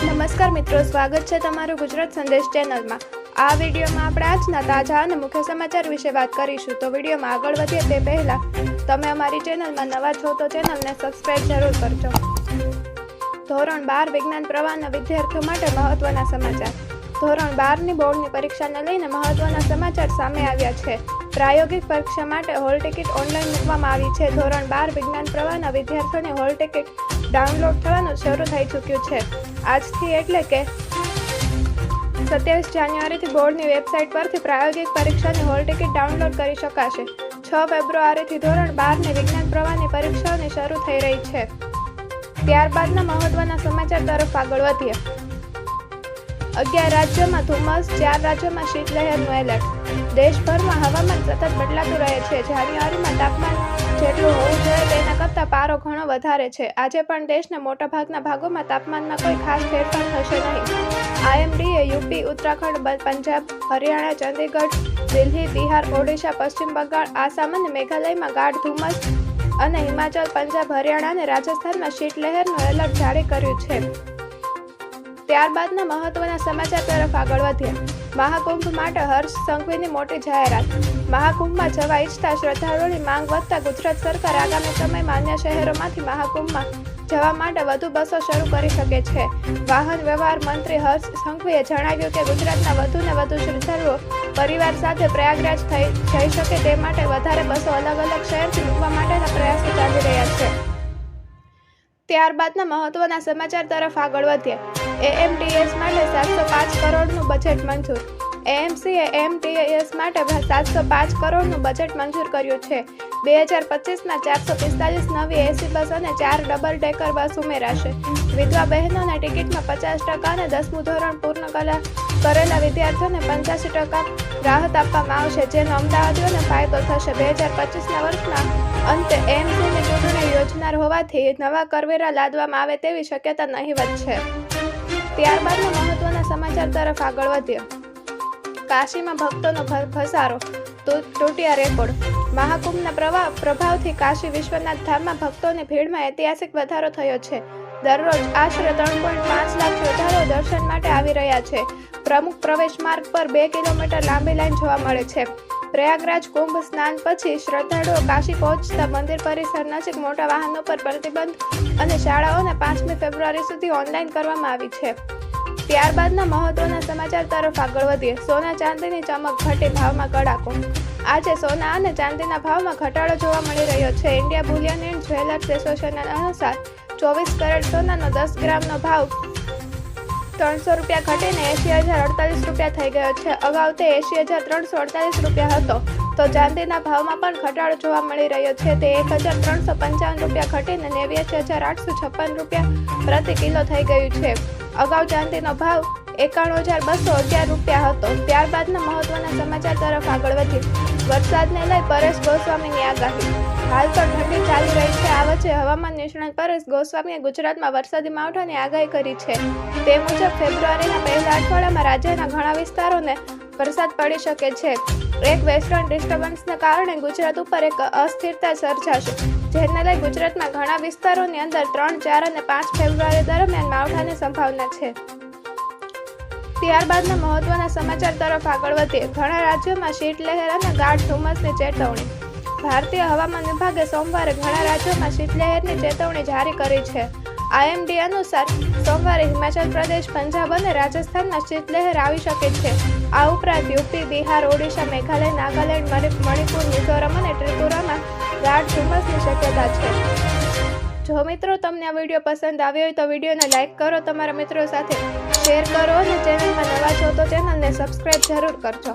નમસ્કાર મિત્રો, સ્વાગત છે તમારું ગુજરાત સંદેશ ચેનલમાં. આ વિડીયોમાં આપણે આજના તાજા અને મુખ્ય સમાચાર વિશે વાત કરીશું. તો વિડીયોમાં આગળ વધીએ તે પહેલાં, તમે અમારી ચેનલમાં નવા છો તો ચેનલને સબસ્ક્રાઇબ જરૂર કરજો. ધોરણ બાર, વિજ્ઞાન પ્રવાહના વિદ્યાર્થીઓ માટે મહત્વના સમાચાર. ધોરણ બારની બોર્ડની પરીક્ષાને લઈને મહત્વના સમાચાર સામે આવ્યા છે. પ્રાયોગિક પરીક્ષા માટે હોલ ટિકિટ ઓનલાઈન મૂકવામાં આવી છે. ધોરણ બાર, વિજ્ઞાન પ્રવાહના વિદ્યાર્થીઓની હોલ ટિકિટ ડાઉનલોડ થવાનું શરૂ થઈ ચૂક્યું છે. આજથી એટલે કે સત્યાવીસ જાન્યુઆરીથી બોર્ડની વેબસાઇટ પરથી પ્રાયોગિક પરીક્ષાની હોલ ટિકિટ ડાઉનલોડ કરી શકાશે. છ ફેબ્રુઆરીથી ધોરણ બારની વિજ્ઞાન પ્રવાહની પરીક્ષાઓની શરૂ થઈ રહી છે. ત્યારબાદના મહત્વના સમાચાર તરફ આગળ વધીએ. અગિયાર રાજ્યોમાં ધુમ્મસ, ચાર રાજ્યોમાં શીતલહેરનું એલર્ટ. દેશભરમાં હવામાન સતત બદલાતું રહે છે. જાન્યુઆરીમાં તાપમાન જેટલું હોવું જોઈએ તેના કરતાં પારો ઘણો વધારે છે. આજે પણ દેશના મોટાભાગના ભાગોમાં તાપમાનમાં કોઈ ખાસ ફેરફાર થશે નહીં. આઈએમડીએ, યુપી, ઉત્તરાખંડ પંજાબ, હરિયાણા, ચંદીગઢ, દિલ્હી, બિહાર, ઓડિશા, પશ્ચિમ બંગાળ, આસામ અને મેઘાલયમાં ગાઢ ધુમ્મસ અને હિમાચલ, પંજાબ, હરિયાણા અને રાજસ્થાનમાં શીતલહેરનું એલર્ટ જારી કર્યું છે. ત્યારબાદના મહત્વના સમાચાર તરફ આગળ વધીએ. મહાકુંભ માટે હર્ષ સંઘવીની મોટી જાહેરાત. મહાકુંભમાં જવા ઈચ્છતા શ્રદ્ધાળુઓની માંગ વધતા ગુજરાત સરકાર આગામી સમયમાં અન્ય શહેરોમાંથી મહાકુંભમાં જવા માટે વધુ બસો શરૂ કરી શકે છે. વાહન વ્યવહાર મંત્રી હર્ષ સંઘવીએ જણાવ્યું કે ગુજરાતના વધુને વધુ શ્રદ્ધાળુઓ પરિવાર સાથે પ્રયાગરાજ થઈ, જઈ શકે તે માટે વધારે બસો અલગ અલગ શહેરથી મૂકવા માટેના પ્રયાસો ચાલી રહ્યા છે. ત્યારબાદના મહત્વના સમાચાર તરફ આગળ વધીએ. એએમટીએસ માટે સાતસો પાંચ કરોડનું બજેટ મંજૂર. એએમસીએ એમટીએસ માટે સાતસો પાંચ કરોડનું બજેટ મંજૂર કર્યું છે. બે હજાર પચીસમાં ચારસો પિસ્તાલીસ નવી એસી બસ અને ચાર ડબલ ડેકર બસ ઉમેરાશે. વિધવા બહેનોને ટિકિટમાં પચાસ ટકા અને દસમું ધોરણ પૂર્ણ કલા કરેલા વિદ્યાર્થીઓને પંચ્યાસી ટકા રાહત આપવામાં આવશે, જેનો અમદાવાદીઓને ફાયદો થશે. બે હજાર પચીસના વર્ષના અંતે એમસીની ચૂંટણી યોજનાર હોવાથી નવા કરવેરા લાદવામાં આવે તેવી શક્યતા નહીવત છે. ત્યારબાદના મહત્વના સમાચાર તરફ આગળ વધ્યો. કાશીમાં ભક્તોનો ઘસારો તો, તૂટ્યા રેકોર્ડ. મહાકુંભના પ્રવાહ પ્રભાવથી કાશી વિશ્વનાથ ધામમાં ભક્તોની ભીડમાં ઐતિહાસિક વધારો થયો છે. દરરોજ આશરે ત્રણ પોઈન્ટ પાંચ લાખ શ્રદ્ધાળુઓ દર્શન માટે આવી રહ્યા છે. પ્રમુખ પ્રવેશ માર્ગ પર બે કિલોમીટર લાંબી લાઈન જોવા મળે છે. પ્રયાગરાજ કુંભ સ્નાન પછી શ્રદ્ધાળુઓ કાશી પહોંચતા મંદિર પરિસર નજીક મોટા વાહનો પર પ્રતિબંધ અને શાળાઓને પાંચમી ફેબ્રુઆરી સુધી ઓનલાઈન કરવામાં આવી છે. ત્યારબાદના મહત્વના સમાચાર તરફ આગળ વધીએ. સોના ચાંદીની ચમક ઘટે ભાવમાં કડાકો આજે સોના અને ચાંદીના ભાવમાં ઘટાડો જોવા મળી રહ્યો છે. India bullion and jewellers association અનુસાર ચોવીસ કેરેટ સોનાનો દસ ગ્રામનો ભાવ ત્રણસો રૂપિયા ઘટીને એંશી હજાર અડતાલીસ રૂપિયા થઈ ગયો છે. અગાઉ તે એંશી હજાર ત્રણસો અડતાલીસ રૂપિયા હતો. તો ચાંદીના ભાવમાં પણ ઘટાડો જોવા મળી રહ્યો છે. તે એક હજાર ત્રણસો પંચાવન રૂપિયા ઘટીને નેવ્યાસી હજાર આઠસો છપ્પન રૂપિયા પ્રતિ કિલો થઈ ગયું છે. અગાઉ ચાંદીનો ભાવ એકાણું હજાર બસો અગિયાર રૂપિયા હતો. ત્યારબાદના મહત્વના સમાચાર તરફ આગળ વધ્યું વરસાદને લઈ પરેશ ગોસ્વામીની આગાહી. હાલ તો ઠંડી ચાલી રહી છે. આ વચ્ચે હવામાન નિષ્ણાત પરેશ ગોસ્વામીએ ગુજરાતમાં વરસાદી માવઠાની આગાહી કરી છે. તે મુજબ ફેબ્રુઆરીના પહેલા અઠવાડિયામાં રાજ્યના ઘણા વિસ્તારોને વરસાદ પડી શકે છે. એક વેસ્ટર્ન ડિસ્ટર્બન્સને કારણે ગુજરાત ઉપર એક અસ્થિરતા સર્જાશે. જેને લઈ ગુજરાતમાં ઘણા વિસ્તારોની અંદર ત્રણ, ચાર અને પાંચ ફેબ્રુઆરી દરમિયાન માવઠાની સંભાવના છે. ત્યારબાદના મહત્વના સમાચાર તરફ આગળ વધીએ. ઘણા રાજ્યોમાં શીતલહેર અને ગાઢ ધુમ્મસની ચેતવણી. ભારતીય હવામાન વિભાગે સોમવારે ઘણા રાજ્યોમાં શીતલહેરની ચેતવણી જારી કરી છે. આઈએમડી અનુસાર, સોમવારે હિમાચલ પ્રદેશ, પંજાબ અને રાજસ્થાનમાં શીતલહેર આવી શકે છે. આ ઉપરાંત યુપી, બિહાર, ઓડિશા, મેઘાલય, નાગાલેન્ડ મણિપુર, મિઝોરમ અને ત્રિપુરામાં ગાઢ ધુમ્મસની શક્યતા છે. જો મિત્રો તમને આ વીડિયો પસંદ આવ્યો હોય તો વિડીયોને લાઇક કરો. તમારા મિત્રો સાથે શેર કરો અને ચેનલમાં નવા છો તો ચેનલને સબસ્ક્રાઈબ જરૂર કરજો.